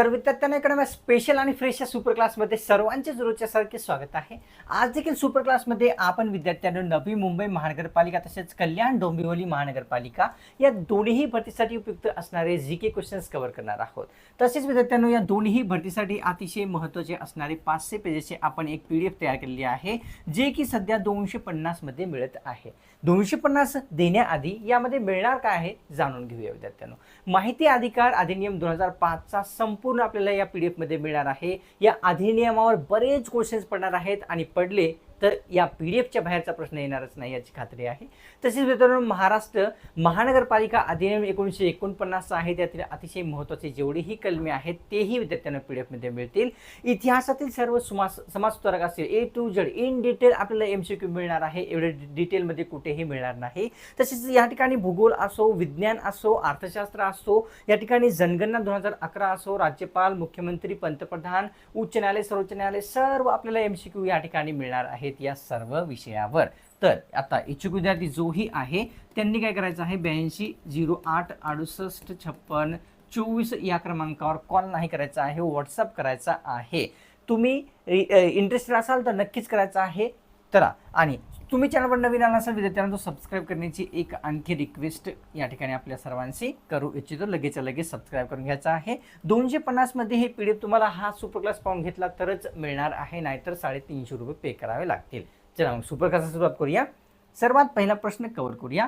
तर विद्यार्थ्यांना इकडे स्पेशल आणि फ्रेश या सुपर क्लासमध्ये सर्वांचे रोजच्यासारखे स्वागत आहे. आज देखील सुपर क्लासमध्ये आपण विद्यार्थ्यांना नवी मुंबई महानगरपालिका तसेच कल्याण डोंबिवली महानगरपालिका या दोन्ही भरतीसाठी उपयुक्त असणारे जी के क्वेश्चन्स कव्हर करणार आहोत. तसेच विद्यार्थ्यांनो या दोन्ही भरतीसाठी अतिशय महत्त्वाचे असणारे पाचशे पेजेसचे आपण एक पी डी एफ तयार केलेली आहे जे की सध्या दोनशे पन्नासमध्ये मिळत आहे. दोनशे पन्नास देण्याआधी यामध्ये मिळणार काय आहे जाणून घेऊया विद्यार्थ्यांनो. माहिती अधिकार अधिनियम दोन हजार पाचचा संपूर्ण आपल्याला या पी डी एफमध्ये मिळणार आहे. या अधिनियमावर बरेच क्वेश्चन्स पडणार आहेत आणि पडले तर या पी डी एफच्या बाहेरचा प्रश्न येणारच नाही याची खात्री आहे. तसेच मित्रांनो महाराष्ट्र महानगरपालिका अधिनियम एकोणीसशे एकोणपन्नास आहे. त्यातील अतिशय महत्त्वाचे जेवढेही कलमे आहेत तेही विद्यार्थ्यांना पी डी एफमध्ये मिळतील. इतिहासातील सर्व समाज समाज सुधारक असतील A to Z in detail आपल्याला एम सी क्यू मिळणार आहे. एवढे डिटेलमध्ये कुठेही मिळणार नाही. तसेच या ठिकाणी भूगोल असो विज्ञान असो अर्थशास्त्र असो या ठिकाणी जनगणना दोन हजार अकरा असो राज्यपाल मुख्यमंत्री पंतप्रधान उच्च न्यायालय सर्वोच्च न्यायालय सर्व आपल्याला एम सी क्यू या ठिकाणी मिळणार आहे. आहेत या सर्व विषयावर. तर आता इच्छुक विद्यार्थी जोही आहे त्यांनी काय करायचं आहे? ब्याऐंशी झिरो आठ अडुसष्ट छप्पन चोवीस या क्रमांकावर कॉल नाही करायचा आहे व्हॉट्सअप करायचा आहे. तुम्ही इंटरेस्टेड असाल तर नक्कीच करायचं आहे. चला आणि तुम्ही चॅनलवर नवीन आला असाल विद्यार्थ्यांना तो सबस्क्राईब करण्याची एक आणखी रिक्वेस्ट या ठिकाणी आपल्या सर्वांशी करू इच्छितो. लगेच लगेच सबस्क्राईब करून घ्यायचा आहे. दोनशे पन्नासमध्ये हे पी डी एफ तुम्हाला हा सुपर क्लास पाहून घेतला तरच मिळणार आहे नाहीतर साडेतीनशे रुपये पे करावे लागतील. चला मग सुपर क्लासला सुरुवात करूया. सर्वात पहिला प्रश्न कव्हर करूया.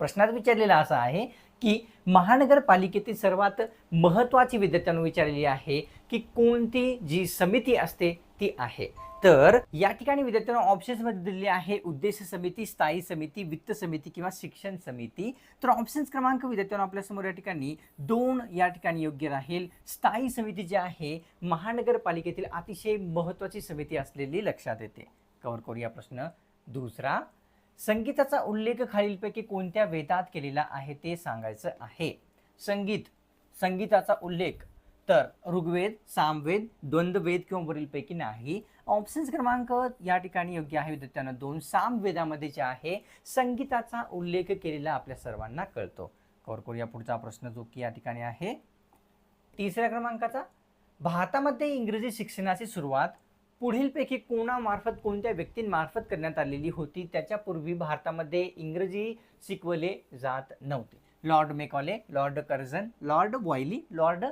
प्रश्नात विचारलेला असा आहे की महानगरपालिकेतील सर्वात महत्त्वाची विद्यार्थ्यांना विचारलेली आहे की कोणती जी समिती असते ती आहे. तर या ठिकाणी विद्यार्थ्यांना ऑप्शन्समध्ये दिलेली आहे उद्देश समिती स्थायी समिती वित्त समिती किंवा शिक्षण समिती. तर ऑप्शन्स क्रमांक विद्यार्थ्यांना आपल्यासमोर या ठिकाणी दोन या ठिकाणी योग्य राहील. स्थायी समिती जी आहे महानगरपालिकेतील अतिशय महत्त्वाची समिती असलेली लक्षात येते. कवर करूया प्रश्न दुसरा. संगीताचा उल्लेख खालीलपैकी कोणत्या वेदात केलेला आहे ते सांगायचं आहे. संगीत संगीताचा उल्लेख. तर ऋग्वेद सामवेद द्वंद्ववेद किंवा वरीलपैकी नाही. ऑप्शन्स क्रमांक या ठिकाणी योग्य आहे. विद्यार्थ्यांना दोन सामवेदामध्ये जे आहे संगीताचा उल्लेख केलेला आपल्या सर्वांना कळतो. कवर करूया पुढचा प्रश्न जो की या ठिकाणी आहे. तिसऱ्या क्रमांकाचा भारतामध्ये इंग्रजी शिक्षणाची सुरुवात पुढीलपैकी कोणामार्फत कोणत्या व्यक्तींमार्फत करण्यात आलेली होती त्याच्यापूर्वी भारतामध्ये इंग्रजी शिकवले जात नव्हते. Lord Macaulay Lord Curzon Lord वॉयली Lord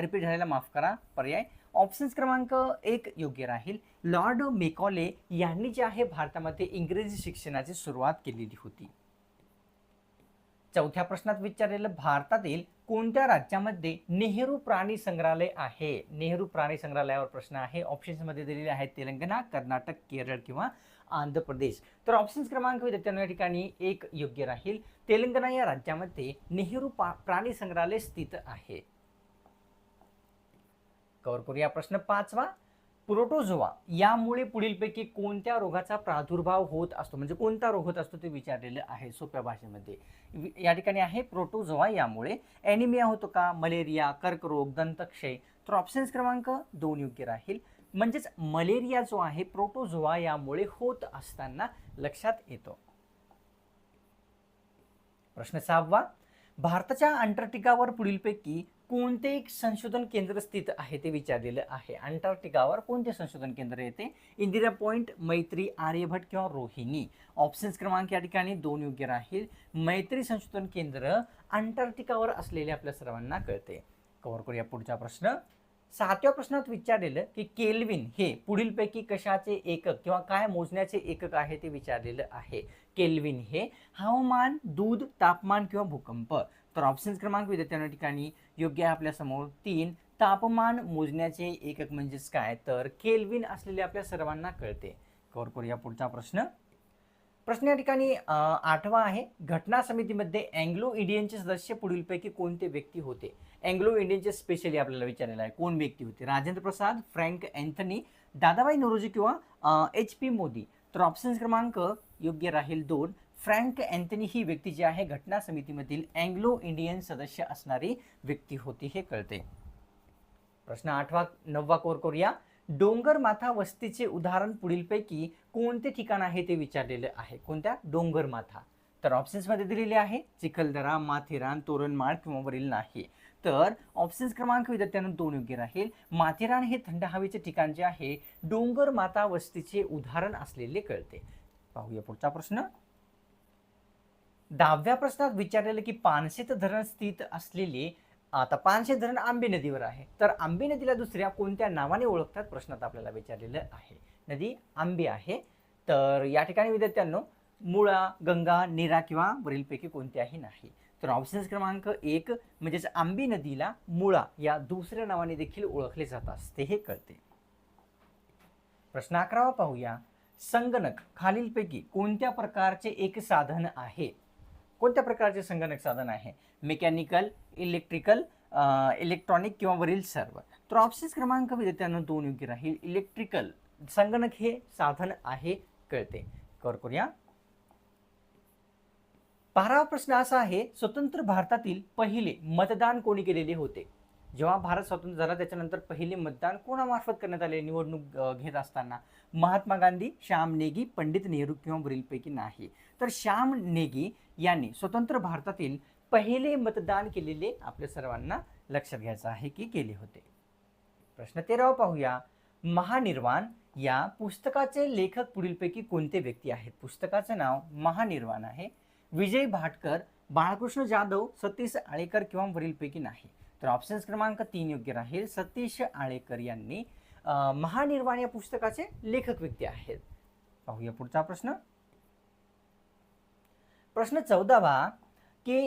repeat झालेला माफ करा पर्याय. ऑप्शन्स क्रमांक एक योग्य राहील. लॉर्ड मेकॉले यांनी जे आहे भारतामध्ये इंग्रजी शिक्षणाची सुरुवात केलेली होती. चौथ्या प्रश्नात विचारलेलं भारतातील कोणत्या राज्यामध्ये नेहरू प्राणी संग्रहालय आहे? नेहरू प्राणी संग्रहालयावर प्रश्न आहे. ऑप्शन्समध्ये दिलेले आहेत तेलंगणा कर्नाटक केरळ किंवा आंध्र प्रदेश. तर ऑप्शन्स क्रमांक विद्यार्थ्यांना या ठिकाणी एक योग्य राहील. तेलंगणा या राज्यामध्ये नेहरू पा प्राणी संग्रहालय स्थित आहे. कव्हर करूया प्रश्न पाचवा. प्रोटोझोआ यामुळे पुढीलपैकी कोणत्या रोगाचा प्रादुर्भाव होत असतो? म्हणजे कोणता रोग होत असतो ते विचारलेलं आहे सोप्या भाषेमध्ये. या ठिकाणी आहे प्रोटोझोआ यामुळे. ॲनिमिया होतो का? मलेरिया कर्करोग दंतक्षय. तर ऑप्शन्स क्रमांक दोन योग्य राहील. म्हणजेच मलेरिया जो आहे प्रोटोझोआ यामुळे होत असताना लक्षात येतो. प्रश्न सहावा. भारताच्या अंटार्क्टिकावर पुढीलपैकी कोणते एक संशोधन केंद्र स्थित आहे ते विचारलेलं आहे. अंटार्क्टिकावर कोणते संशोधन केंद्र येते? इंदिरा पॉईंट मैत्री आर्यभट किंवा रोहिणी. ऑप्शन्स क्रमांक या ठिकाणी दोन योग्य राहील. मैत्री संशोधन केंद्र अंटार्क्टिकावर असलेले आपल्या सर्वांना कळते. कव्हर करूया पुढचा प्रश्न. सातव्या प्रश्नात विचारलेलं की केल्विन हे पुढीलपैकी कशाचे एकक किंवा काय मोजण्याचे एकक आहे ते विचारलेलं आहे. केल्विन हे हवामान दूध तापमान किंवा भूकंप. तर ऑप्शन्स क्रमांक विद्यार्थ्यांना ठिकाणी योग्य आहे आपल्यासमोर. तीन तापमान मोजण्याचे एकक म्हणजेच काय? तर केल्विन असलेले आपल्या सर्वांना कळते. कवर करूया पुढचा प्रश्न. प्रश्न या ठिकाणी आठवा आहे. घटना समितीमध्ये अँग्लो इंडियनचे सदस्य पुढीलपैकी कोणते व्यक्ती होते? अँग्लो इंडियनचे स्पेशली आपल्याला विचारलेलं आहे. कोण व्यक्ती होते? राजेंद्र प्रसाद फ्रँक अँथनी दादाबाई नोरोजी किंवा एच पी मोदी. तर ऑप्शन्स क्रमांक योग्य राहील दोन. फ्रँक अँथनी ही व्यक्ती जी आहे घटना समितीमधील अँग्लो इंडियन सदस्य असणारी व्यक्ती होती हे कळते. प्रश्न आठवा नववा कोर करूया. डोंगरमाथा वस्तीचे उदाहरण पुढीलपैकी कोणते ठिकाण आहे ते विचारलेलं आहे. कोणत्या? डोंगरमाथा तर ऑप्शन्समध्ये दिलेले आहे चिखलदरा माथेरान तोरणमाळ किंवा वरील नाही. तर ऑप्शन्स क्रमांक विद्यार्थ्यांना दोन योग्य राहील. माथेरान हे थंड हवेचे ठिकाण जे आहे डोंगर माता वस्तीचे उदाहरण असलेले कळते. पाहूया पुढचा प्रश्न. दहाव्या प्रश्नात विचारलेलं की पानशेत धरण स्थित असलेले आता पानशेत धरण आंबे नदीवर आहे. तर आंबे नदीला दुसऱ्या कोणत्या नावाने ओळखतात? प्रश्नात आपल्याला विचारलेलं आहे. नदी आंबे आहे. तर या ठिकाणी विद्यार्थ्यांनो मुळा गंगा निरा किंवा वरीलपैकी कोणत्याही नाही. तर ऑप्शन्स क्रमांक एक म्हणजेच आंबी नदीला मुळा या दुसऱ्या नावाने देखील ओळखले जात असते हे कळते. प्रश्न अकरावा पाहूया. संगणक खालीलपैकी कोणत्या प्रकारचे एक साधन आहे? कोणत्या प्रकारचे संगणक साधन आहे? मेकॅनिकल इलेक्ट्रिकल इलेक्ट्रॉनिक किंवा वरील सर्व? तर ऑप्शन क्रमांक विद्यार्थ्यांना दोन योग्य राहील. इलेक्ट्रिकल संगणक हे साधन आहे कळते. कर करूया. बारावा प्रश्न असा आहे स्वतंत्र भारतातील पहिले मतदान कोणी केलेले होते? जेव्हा भारत स्वतंत्र झाला त्याच्यानंतर पहिले मतदान कोणामार्फत करण्यात आले निवडणूक घेत असताना? महात्मा गांधी श्याम नेगी पंडित नेहरू किंवा वरीलपैकी नाही. तर श्याम नेगी यांनी स्वतंत्र भारतातील पहिले मतदान केलेले आपल्या सर्वांना लक्षात घ्यायचं आहे की केले होते. प्रश्न तेरावा पाहूया. महानिर्वाण या पुस्तकाचे लेखक पुढीलपैकी कोणते व्यक्ती आहेत? पुस्तकाचं नाव महानिर्वाण आहे. विजय भाटकर बाळकृष्ण जाधव सतीश आळेकर किंवा वरीलपैकी नाही. तर ऑप्शन्स क्रमांक तीन योग्य राहील. सतीश आळेकर यांनी महानिर्वाण या पुस्तकाचे लेखक व्यक्ती आहेत. पाहूया पुढचा प्रश्न. प्रश्न चौदावा की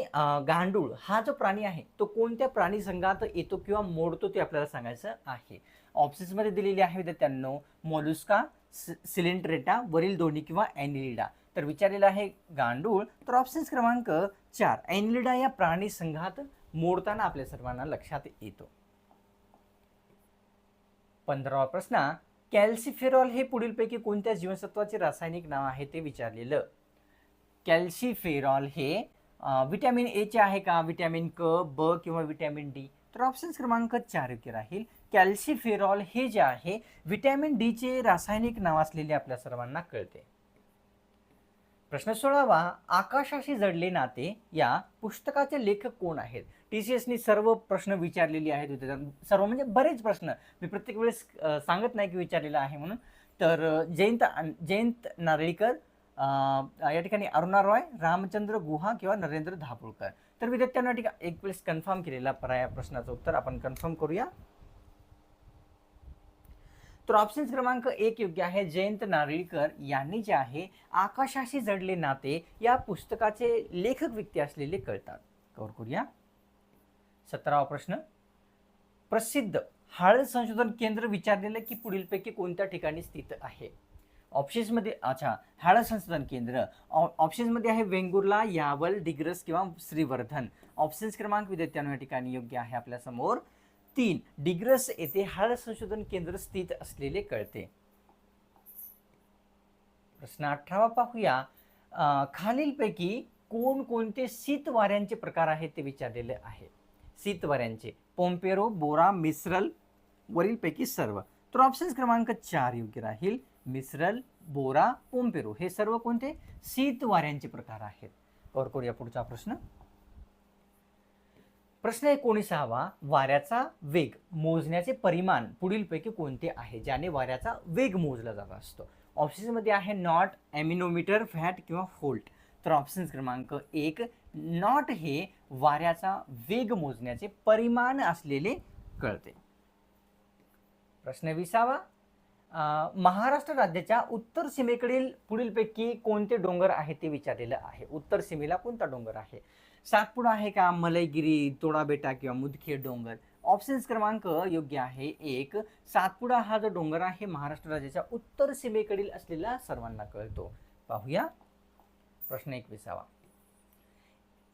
गांडूळ हा जो प्राणी आहे तो कोणत्या प्राणी संघात येतो किंवा मोडतो ते आपल्याला सांगायचं आहे. ऑप्शन्समध्ये दिलेली आहे विद्यार्थ्यांनो मोलुस्का सिलेंट्रेटा वरील दोन्ही किंवा अॅनिलिडा तर विचारलेलं आहे गांडूळ तर ऑप्शन्स क्रमांक चार ॲनिलिडा या प्राणी संघात मोडताना आपल्या सर्वांना लक्षात येतो. पंधरावा प्रश्न कॅल्सिफेरॉल हे पुढीलपैकी कोणत्या जीवनसत्वाचे रासायनिक नाव आहे ते विचारलेलं. कॅल्शिफेरॉल हे विटॅमिन एचे आहे का? विटॅमिन क ब किंवा विटॅमिन डी? तर ऑप्शन क्रमांक चार योग्य राहील. कॅल्शिफेरॉल हे जे आहे विटॅमिन डीचे रासायनिक नाव असलेले आपल्या सर्वांना कळते. प्रश्न सोळावा आकाशाशी जडले नाते या पुस्तकाचे लेखक कोण आहेत? टी सी एसनी सर्व प्रश्न विचारलेले आहेत. सर्व म्हणजे बरेच प्रश्न. मी प्रत्येक वेळेस सांगत नाही की विचारलेला आहे म्हणून. तर जयंत जयंत नारळीकर या ठिकाणी अरुणा रॉय रामचंद्र गुहा किंवा नरेंद्र धापुळकर. तर विद्यार्थ्यांना ठीक एक वेळेस कन्फर्म केलेला पर्याय प्रश्नाचं उत्तर आपण कन्फर्म करूया. तर ऑप्शन क्रमांक एक योग्य आहे जयंत नारळीकर यांनी जे आहे आकाशाशी जडले नाते या पुस्तकाचे लेखक व्यक्ती असलेले कळतात. कवर करूया. सतरावा प्रश्न. प्रसिद्ध हळद संशोधन केंद्र विचारलेलं की पुढीलपैकी कोणत्या ठिकाणी स्थित आहे? ऑप्शन्समध्ये अच्छा हळद संशोधन केंद्र ऑप्शन्समध्ये आहे वेंगुर्ला यावल डिग्रस किंवा श्रीवर्धन. ऑप्शन्स क्रमांक विद्यार्थ्यांना या ठिकाणी योग्य आहे आपल्यासमोर तीन डिग्रस येथे हळद संशोधन केंद्र स्थित असलेले कळते. प्रश्न अठरावा पाहूया. खालीलपैकी कोणकोणते शीत वाऱ्यांचे प्रकार आहेत ते विचारलेले आहे. शीत वाऱ्यांचे पोम्पेरो बोरा मिसरल वरीलपैकी सर्व. तर ऑप्शन क्रमांक चार योग्य राहील. मिश्रल बोरा पोम्पेरो हे सर्व कोणते? शीत वाऱ्यांचे प्रकार आहेत. कवर करूया पुढचा प्रश्न. प्रश्न एकोणीसावा वाऱ्याचा वेग मोजण्याचे परिमाण पुढीलपैकी कोणते आहे? ज्याने वाऱ्याचा वेग मोजला जात असतो. ऑप्शन्समध्ये आहे नॉट ॲमिनोमीटर फॅट किंवा फोल्ट. तर ऑप्शन क्रमांक एक नॉट हे वाऱ्याचा वेग मोजण्याचे परिमाण असलेले कळते. प्रश्न विसावा महाराष्ट्र राज्याच्या उत्तर सीमेकडील पुढीलपैकी कोणते डोंगर आहे ते विचारलेलं आहे? उत्तर सीमेला कोणता डोंगर आहे? सातपुडा आहे का? मलयगिरी तोडाबेटा किंवा मुदखेड डोंगर? ऑप्शन्स क्रमांक योग्य आहे एक. सातपुडा हा जो डोंगर आहे महाराष्ट्र राज्याच्या उत्तर सीमेकडील असलेला सर्वांना कळतो. पाहूया. प्रश्न एकविसावा.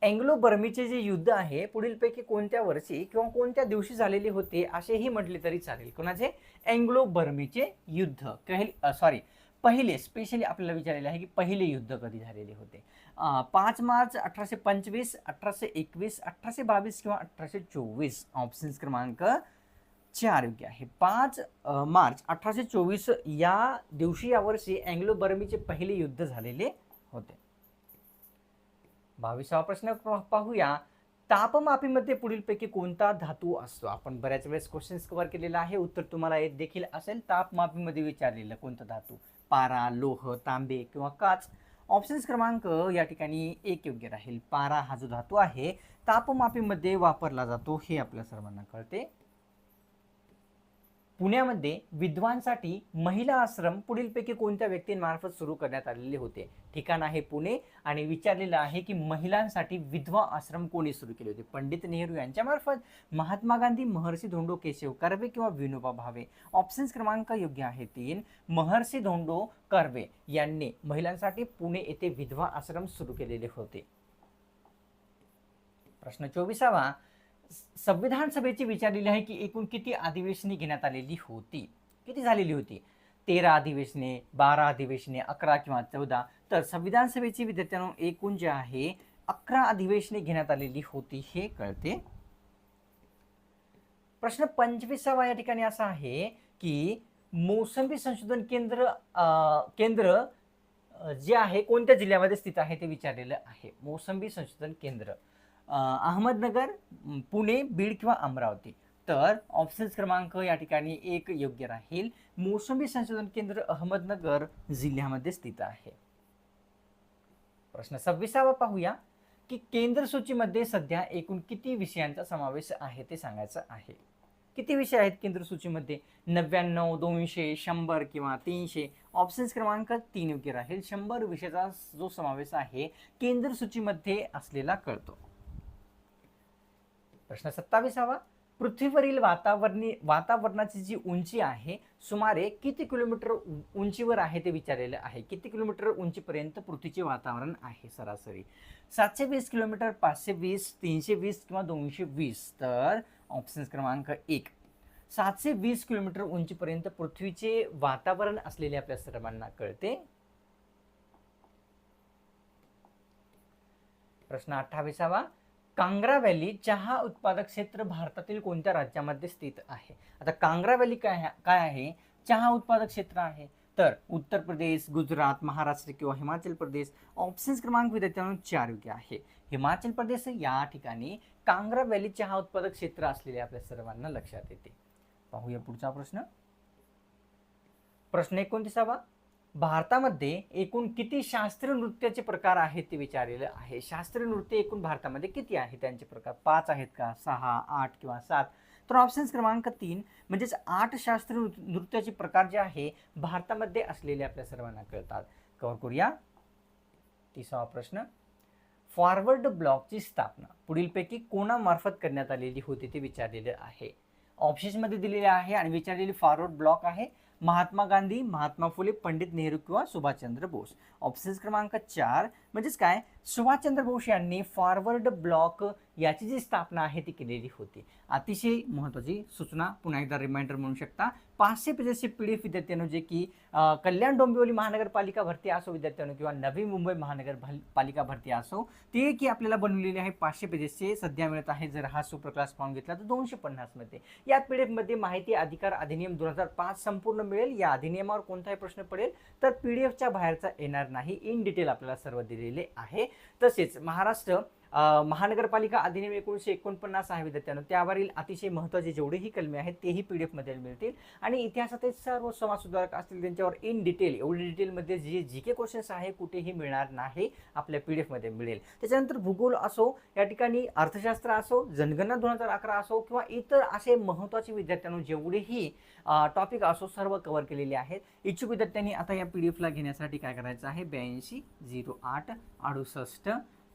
अँग्लो बर्मीचे जे युद्ध आहे पुढीलपैकी कोणत्या वर्षी किंवा कोणत्या दिवशी झालेले होते असेही म्हटले तरी चालेल. कोणाचे? अँग्लो बर्मीचे युद्ध. कहल सॉरी पहिले स्पेशली आपल्याला विचारलेले आहे की पहिले युद्ध कधी झालेले होते? पाच मार्च अठराशे पंचवीस अठराशे एकवीस अठराशे बावीस किंवा अठराशे चोवीस ऑप्शन्स क्रमांक चार योग्य आहे. पाच मार्च अठराशे चोवीस या दिवशी यावर्षी अँग्लो बर्मीचे पहिले युद्ध झालेले होते. बावीसावा प्रश्न पाहूया. तापमापीमध्ये पुढीलपैकी कोणता धातू असतो? आपण बऱ्याच वेळेस क्वेश्चन्स कव्हर केलेला आहे. उत्तर तुम्हाला येत देखील असेल. तापमापीमध्ये विचारलेलं कोणता धातू? पारा लोह तांबे किंवा काच. ऑप्शन्स क्रमांक या ठिकाणी एक योग्य राहील. पारा हा जो धातू आहे तापमापीमध्ये वापरला जातो हे आपल्या सर्वांना कळते. पुण्यामध्ये विद्वांसाठी महिला आश्रम पुढीलपैकी कोणत्या व्यक्तींमार्फत सुरू करण्यात आलेले होते? ठिकाण आहे पुणे आणि विचारलेलं आहे की महिलांसाठी विधवा आश्रम कोणी सुरू केले होते? पंडित नेहरू यांच्यामार्फत महात्मा गांधी महर्षी धोंडो केशव कर्वे किंवा विनोबा भावे? ऑप्शन्स क्रमांक योग्य आहे तीन. महर्षी धोंडो कर्वे यांनी महिलांसाठी पुणे येथे विधवा आश्रम सुरू केलेले होते. प्रश्न चोवीसावा. संविधान सभेची विचारलेली आहे की एकूण किती अधिवेशने घेण्यात आलेली होती? किती झालेली होती? तेरा अधिवेशने बारा अधिवेशने अकरा किंवा चौदा. तर संविधान सभेची विद्यार्थ्यांनो एकूण जे आहे अकरा अधिवेशने घेण्यात आलेली होती हे कळते. प्रश्न पंचवीसावा या ठिकाणी असा आहे की मोसंबी संशोधन केंद्र अं, केंद्र जे आहे कोणत्या जिल्ह्यामध्ये स्थित आहे ते विचारलेलं आहे. मोसंबी संशोधन केंद्र. अहमदनगर पुणे बीड किंवा अमरावती. तर ऑप्शन्स क्रमांक या ठिकाणी एक योग्य राहील. मोसंबी संशोधन केंद्र अहमदनगर जिल्ह्यामध्ये स्थित आहे. प्रश्न सव्वीसावा पाहूया की केंद्र सूचीमध्ये सध्या एकूण किती विषयांचा समावेश आहे ते सांगायचं आहे. किती विषय आहेत केंद्र सूचीमध्ये? नव्याण्णव दोनशे शंभर किंवा तीनशे? ऑप्शन्स क्रमांक तीन योग्य राहील. शंभर विषयाचा जो समावेश आहे केंद्र सूचीमध्ये असलेला कळतो. प्रश्न सत्तावीसावा. पृथ्वीवरील वातावरणी वातावरणाची जी उंची आहे सुमारे किती किलोमीटर उंचीवर आहे ते विचारलेलं आहे. किती किलोमीटर उंचीपर्यंत पृथ्वीचे वातावरण आहे सरासरी? सातशे वीस किलोमीटर पाचशे वीस तीनशे वीस किंवा दोनशे वीस तर ऑप्शन क्रमांक एक. सातशे वीस किलोमीटर उंचीपर्यंत पृथ्वीचे वातावरण असलेले आपल्या सर्वांना कळते. प्रश्न अठ्ठावीसावा. कांग्रा व्हॅली चहा उत्पादक क्षेत्र भारतातील कोणत्या राज्यामध्ये स्थित आहे? आता कांग्रा व्हॅली काय काय आहे? चहा उत्पादक क्षेत्र आहे. तर उत्तर प्रदेश गुजरात महाराष्ट्र किंवा हिमाचल प्रदेश ऑप्शन्स क्रमांक विद्यार्थ्यांनो चार योग्य आहे. हिमाचल प्रदेश या ठिकाणी कांग्रा व्हॅली चहा उत्पादक क्षेत्र असलेले आपल्या सर्वांना लक्षात येते. पाहूया पुढचा प्रश्न. प्रश्न एकोणतीसावा. भारतामध्ये एकूण किती शास्त्रीय नृत्याचे प्रकार आहेत ते विचारलेलं आहे? शास्त्रीय नृत्य एकूण भारतामध्ये किती आहे? त्यांचे प्रकार पाच आहेत का? सहा आठ किंवा सात? तर ऑप्शन्स क्रमांक तीन म्हणजेच आठ शास्त्रीय नृ- नृत्याचे प्रकार जे आहे भारतामध्ये असलेले आपल्या सर्वांना कळतात. कव्हर करूया. तिसरा प्रश्न. फॉरवर्ड ब्लॉकची स्थापना पुढीलपैकी कोणामार्फत करण्यात आलेली होती ते विचारलेले आहे. ऑप्शन्समध्ये दिलेले आहे आणि विचारलेली फॉरवर्ड ब्लॉक आहे. महात्मा गांधी महात्मा फुले पंडित नेहरू किंवा सुभाषचंद्र बोस. ऑप्शन्स क्रमांक चार म्हणजेच काय? सुभाषचंद्र बोस यांनी फॉरवर्ड ब्लॉक याची जी स्थापना आहे ती केलेली होती. अतिशय महत्त्वाची सूचना पुन्हा एकदा रिमाइंडर म्हणू शकता. पाचशे पेजेसचे पी डी एफ विद्यार्थ्यांनो जे की कल्याण डोंबिवली महानगरपालिका भरती असो विद्यार्थ्यांनो किंवा नवी मुंबई महानगर पालिका भरती असो ते की आपल्याला बनवलेले आहे पाचशे पेजेसचे सध्या मिळत आहे जर हा सुपर क्लास पाहून घेतला तर दोनशे पन्नासमध्ये या पी डी एफमध्ये माहिती अधिकार अधिनियम दोन हजार पाच संपूर्ण मिळेल. या अधिनियमावर कोणताही प्रश्न पडेल तर पी डी एफच्या बाहेरचा येणार नाही. इन डिटेल आपल्याला सर्व केलेले आहे. तसेच महाराष्ट्र महानगरपालिका अधिनियम एकोणीसशे एकोणपन्नास आहे विद्यार्थ्यांनो. त्यावरील अतिशय महत्त्वाचे जेवढेही कलमे आहेत तेही पी डी एफमध्ये मिळतील. आणि इतिहासातील सर्व समाजसुधारक असतील त्यांच्यावर इन डिटेल एवढी डिटेलमध्ये जे जी के क्वेश्चन्स आहे कुठेही मिळणार नाही आपल्या पी डी एफमध्ये मिळेल. त्याच्यानंतर भूगोल असो या ठिकाणी अर्थशास्त्र असो जनगणना दोन हजार अकरा असो किंवा इतर असे महत्त्वाचे विद्यार्थ्यांनो जेवढेही टॉपिक असो सर्व कव्हर केलेले आहेत. इच्छुक विद्यार्थ्यांनी आता या पी डी एफला घेण्यासाठी काय करायचं आहे? ब्याऐंशी झिरो आठ अडुसष्ट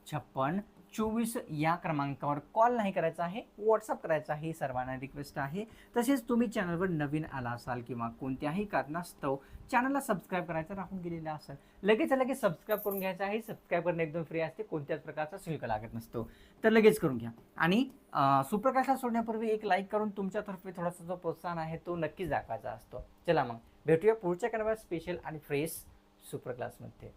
छप्पन चोवीस या क्रमांकावर कॉल नाही करायचा आहे व्हॉट्सअप करायचा आहे सर्वांना रिक्वेस्ट आहे. तसेच तुम्ही चॅनलवर नवीन आला असाल किंवा कोणत्याही कारणास्तव चॅनलला सबस्क्राईब करायचं राहून गेलेलं असेल लगेच लगेच सबस्क्राईब करून घ्यायचं आहे. सबस्क्राईब करणं एकदम फ्री असते कोणत्याच प्रकारचा शुल्क लागत नसतो. तर लगेच करून घ्या. आणि सुप्रकाशला सोडण्यापूर्वी एक लाईक करून तुमच्यातर्फे थोडासा जो प्रोत्साहन आहे तो नक्कीच दाखवायचा असतो. चला मग भेटूया पुढच्या कडव्या स्पेशल आणि फ्रेश सुपर क्लासमध्ये